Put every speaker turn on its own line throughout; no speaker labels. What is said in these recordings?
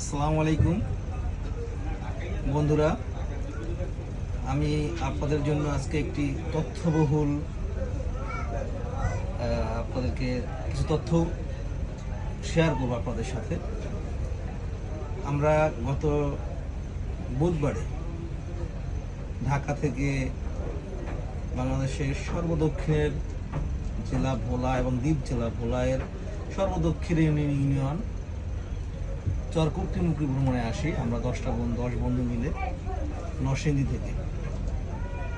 আসসালামু আলাইকুম। বন্ধুরা, আমি আপনাদের জন্য আজকে একটি তথ্যবহুল আপনাদেরকে কিছু তথ্য শেয়ার করব আপনাদের সাথে। আমরা গত বুধবারে ঢাকা থেকে বাংলাদেশের সর্বদক্ষিণের জেলা ভোলা এবং দ্বীপ জেলা ভোলায়ের সর্বদক্ষিণের ইউনিয়ন চরকুক্তিমুখী ভ্রমণে আসি। আমরা দশটা বন্ধু, দশ বন্ধু মিলে নরসিংদী থেকে।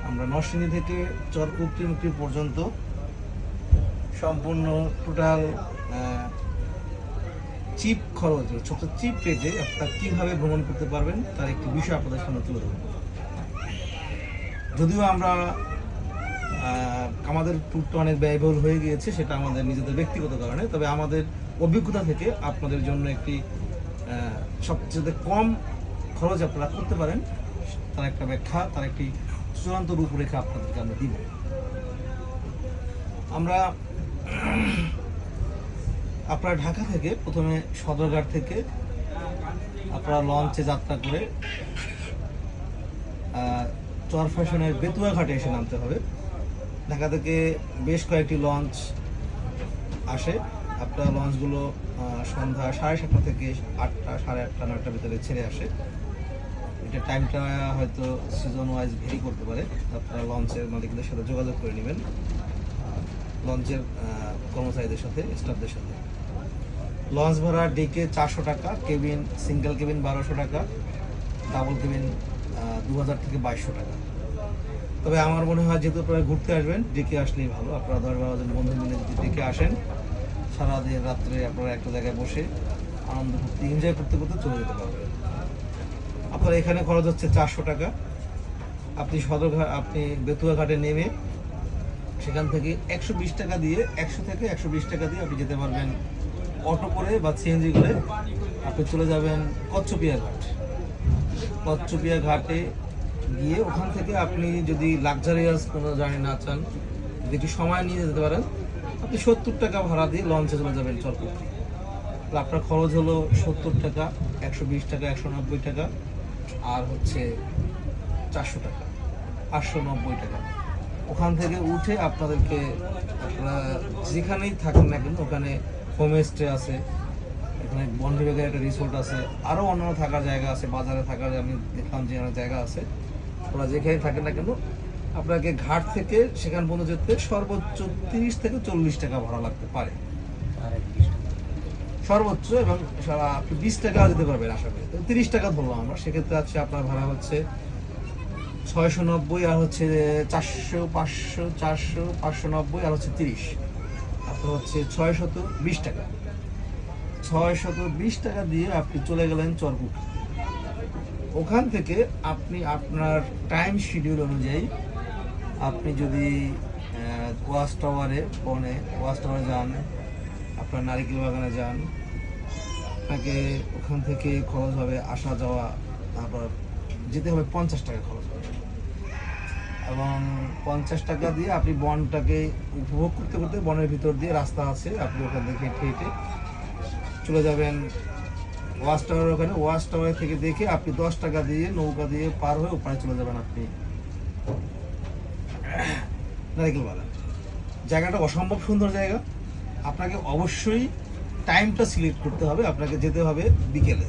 আমরা নরসিংদী থেকে চরকুক্তিমুখী পর্যন্ত সম্পূর্ণ টোটাল চিপ খরচ ছোট চিপ রেটে আপনারা কীভাবে ভ্রমণ করতে পারবেন তার একটি বিষয় আপনাদের সামনে তুলে ধরব। যদিও আমরা আমাদের ট্যুরটা অনেক ব্যয়বহুল হয়ে গিয়েছে, সেটা আমাদের নিজেদের ব্যক্তিগত কারণে, তবে আমাদের অভিজ্ঞতা থেকে আপনাদের জন্য একটি সবচেয়ে কম খরচ আপনারা করতে পারেন, তার একটা ব্যাখ্যা, তার একটি চূড়ান্ত রূপরেখা আপনাদেরকে আমরা দিব। আমরা আপনারা ঢাকা থেকে প্রথমে সদরঘাট থেকে আপনারা লঞ্চে যাত্রা করে চর ফ্যাশনের বেতুয়া ঘাটে এসে নামতে হবে। ঢাকা থেকে বেশ কয়েকটি লঞ্চ আসে। আপনার লঞ্চগুলো সন্ধ্যা সাড়ে সাতটা থেকে আটটা, সাড়ে আটটা, নয়টার ভিতরে ছেড়ে আসে। এটা টাইমটা হয়তো সিজন ওয়াইজ ভেরি করতে পারে। আপনারা লঞ্চের মালিকদের সাথে যোগাযোগ করে নেবেন। লঞ্চের কর্মচারীদের সাথে স্টাফদের সাথে। লঞ্চ ভাড়া ডেকে চারশো টাকা কেবিন সিঙ্গেল কেবিন বারোশো টাকা ডাবল কেবিন দু হাজার থেকে বাইশশো টাকা। তবে আমার মনে হয় যেহেতু আপনারা ঘুরতে আসবেন, ডেকে আসলেই ভালো। আপনারা দশ বারো জন বন্ধু মিলে যদি ডেকে আসেন সারাদিন রাত্রে আপনারা একটা জায়গায় বসে আনন্দ করতে এনজয় করতে করতে চলে যেতে পারবেন। আপনার এখানে খরচ হচ্ছে চারশো টাকা। আপনি সদরঘাট আপনি বেতুয়া ঘাটে নেমে সেখান থেকে একশো বিশ টাকা দিয়ে, একশো থেকে একশো বিশ টাকা দিয়ে আপনি যেতে পারবেন অটো করে বা সিএনজি করে। আপনি চলে যাবেন কচ্ছপিয়া ঘাট কচ্ছপিয়া ঘাটে গিয়ে ওখান থেকে আপনি যদি লাক্সারিয়াস কোনো জার্নি না চান, যদি সময় নিয়ে যেতে পারেন আপনি সত্তর টাকা ভাড়া দিয়ে লঞ্চে চলে যাবেন চরকুটি আপনার খরচ হলো সত্তর টাকা, একশো বিশ টাকা, একশো নব্বই টাকা, আর হচ্ছে চারশো টাকা আটশো নব্বই টাকা। ওখান থেকে উঠে আপনাদেরকে আপনারা যেখানেই থাকেন না কেন, ওখানে হোমস্টে আছে, এখানে বন একটা রিসোর্ট আছে আরও অন্যান্য থাকার জায়গা আছে, বাজারে থাকার আমি দেখলাম যে জায়গা আছে। ওরা যেখানে থাকেন না কেন আপনাকে ঘাট থেকে সেখান পর্যন্ত যেতে সর্বোচ্চ তিরিশ থেকে চল্লিশ টাকা ভাড়া লাগতে পারে। সর্বোচ্চ এবং সারা আপনি বিশ টাকা যেতে পারবেন আশা করি। তিরিশ টাকা ধরলাম আমরা। সেক্ষেত্রে আছে আপনার ভাড়া হচ্ছে ছয়শো নব্বই আর হচ্ছে চারশো, পাঁচশো চারশো, পাঁচশো নব্বই আর হচ্ছে তিরিশ। আপনার হচ্ছে ছয়শত বিশ টাকা। ছয়শত বিশ টাকা দিয়ে আপনি চলে গেলেন চরকুট ওখান থেকে আপনি আপনার টাইম শিডিউল অনুযায়ী আপনি যদি ওয়াচ টাওয়ারে, বনে ওয়াচ টাওয়ারে যান, আপনার নারিকেল বাগানে যান, আপনাকে ওখান থেকে খরচ হবে আসা যাওয়া, তারপর যেতে হবে পঞ্চাশ টাকা খরচ হবে। এবং পঞ্চাশ টাকা দিয়ে আপনি বনটাকে উপভোগ করতে করতে বনের ভিতর দিয়ে রাস্তা আছে, আপনি ওখান থেকে হেঁটে হেঁটে চলে যাবেন। ওয়াচ টাওয়ার ওখানে, ওয়াচ টাওয়ার থেকে দেখে আপনি দশ টাকা দিয়ে নৌকা দিয়ে পার হয়ে ওপারে চলে যাবেন আপনি। নারিকেল বাগান জায়গাটা অসম্ভব সুন্দর জায়গা। আপনাকে অবশ্যই টাইমটা সিলেক্ট করতে হবে, আপনাকে যেতে হবে বিকেলে।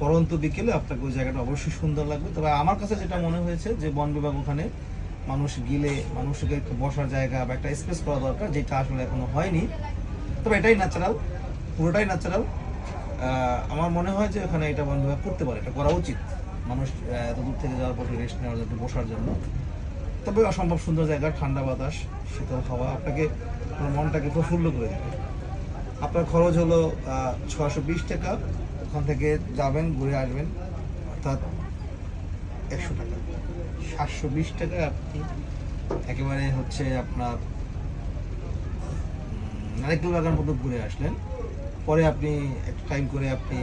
পরন্ত বিকেলে আপনাকে ওই জায়গাটা অবশ্যই সুন্দর লাগবে। তবে আমার কাছে যেটা মনে হয়েছে যে বন বিভাগ ওখানে মানুষ গিলে, মানুষকে একটু বসার জায়গা বা একটা স্পেস করা দরকার, যেটা আসলে এখনও হয়নি। তবে এটাই ন্যাচারাল পুরোটাই ন্যাচারাল আমার মনে হয় যে ওখানে এটা বন বিভাগ করতে পারে, এটা করা উচিত। মানুষ এত দূর থেকে যাওয়ার পর রেস্ট নেওয়ার জন্য, বসার জন্য। তবে অসম্ভব সুন্দর জায়গা, ঠান্ডা বাতাস, শীতল হাওয়া, আপনাকে মনটাকে প্রফুল্ল করে দেবে। আপনার খরচ হলো ছশো বিশ টাকা, ওখান থেকে যাবেন, ঘুরে আসবেন, অর্থাৎ একশো টাকা। সাতশো বিশ টাকায় আপনি একেবারে হচ্ছে আপনার নারিকেল বাগান পর্যন্ত ঘুরে আসলেন। পরে আপনি একটা টাইম করে আপনি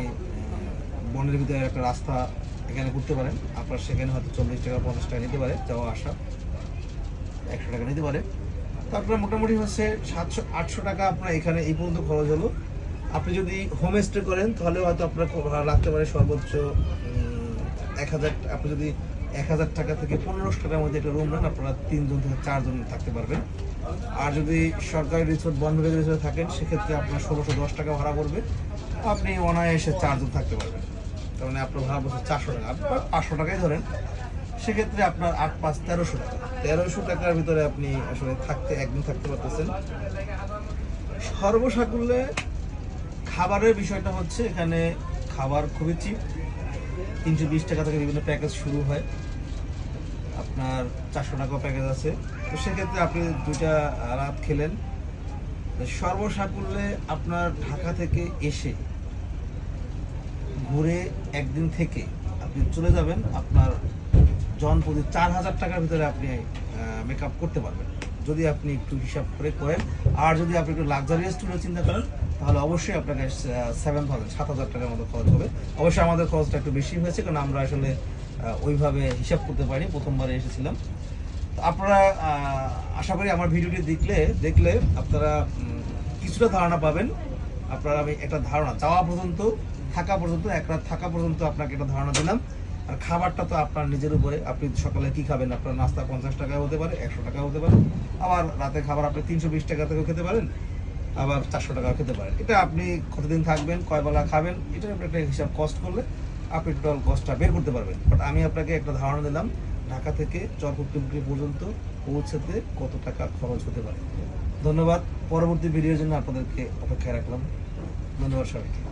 বনের ভিতরে একটা রাস্তা এখানে ঘুরতে পারেন। আপনার সেখানে হয়তো চল্লিশ টাকা, পঞ্চাশ টাকা নিতে পারে যাওয়া আসা একশো টাকা নিতে পারে। তারপরে মোটামুটি হচ্ছে সাতশো, আটশো টাকা আপনার এখানে এই পর্যন্ত খরচ হলো। আপনি যদি হোম স্টে করেন, তাহলে হয়তো আপনার লাগতে পারে সর্বোচ্চ এক হাজার, আপনি যদি এক হাজার টাকা থেকে পনেরোশো টাকার মধ্যে একটা রুম নেন, আপনারা তিনজন থেকে চারজন থাকতে পারবেন। আর যদি সরকারি রিসোর্ট বন্ধ রিসোর্টে থাকেন, সেক্ষেত্রে আপনার ষোলোশো দশ টাকা ভাড়া পড়বে। আপনি অনায়াসে চারজন থাকতে পারবেন। তার মানে আপনার ভাড়া বছর চারশো টাকা। পাঁচশো টাকাই ধরেন। সেক্ষেত্রে আপনার আট পাঁচ তেরোশো টাকা। তেরোশো টাকার ভিতরে আপনি আসলে থাকতে একদিন থাকতে পারতেছেন। সর্বসাকুল্যে খাবারের বিষয়টা হচ্ছে, এখানে খাবার খুবই চিপ তিনশো বিশ টাকা থেকে বিভিন্ন প্যাকেজ শুরু হয়। আপনার চারশো টাকা প্যাকেজ আছে। তো সেক্ষেত্রে আপনি দুইটা রাত খেলেন। সর্বসাকুল্যে আপনার ঢাকা থেকে এসে ঘুরে একদিন থেকে আপনি চলে যাবেন আপনার জন প্রতি চার হাজার টাকার ভিতরে আপনি মেকআপ করতে পারবেন। যদি আপনি একটু হিসাব করে করেন। আর যদি আপনি একটু লাক্সারিয়াস ট্যুরের চিন্তা করেন, তাহলে অবশ্যই আপনাকে সেভেন থাউজেন্ড সাত হাজার টাকার মতো খরচ হবে। অবশ্যই আমাদের খরচটা একটু বেশি হয়েছে, কারণ আমরা আসলে ওইভাবে হিসাব করতে পারিনি, প্রথমবারে এসেছিলাম। তো আপনারা আশা করি আমার ভিডিওটি দেখলে দেখলে আপনারা কিছুটা ধারণা পাবেন। আপনারা আমি একটা ধারণা, যাওয়া পর্যন্ত, থাকা পর্যন্ত, এক রাত থাকা পর্যন্ত আপনাকে একটা ধারণা দিলাম। আর খাবারটা তো আপনার নিজের উপরে। আপনি সকালে কি খাবেন? আপনার নাস্তা পঞ্চাশ টাকা হতে পারে, একশো টাকা হতে পারে। আবার রাতে খাবার আপনি তিনশো বিশ টাকা থেকেও খেতে পারেন, আবার চারশো টাকাও খেতে পারেন। এটা আপনি কতদিন থাকবেন, কয় বেলা খাবেন, এটা একটা হিসাব কস্ট করলে আপনি টোটাল কস্টটা বের করতে পারবেন। বাট আমি আপনাকে একটা ধারণা দিলাম, ঢাকা থেকে চরপুকুটি পর্যন্ত পৌঁছাতে কত টাকা খরচ হতে পারে। ধন্যবাদ। পরবর্তী ভিডিওর জন্য আপনাদেরকে অপেক্ষায় রাখলাম। ধন্যবাদ সবাইকে।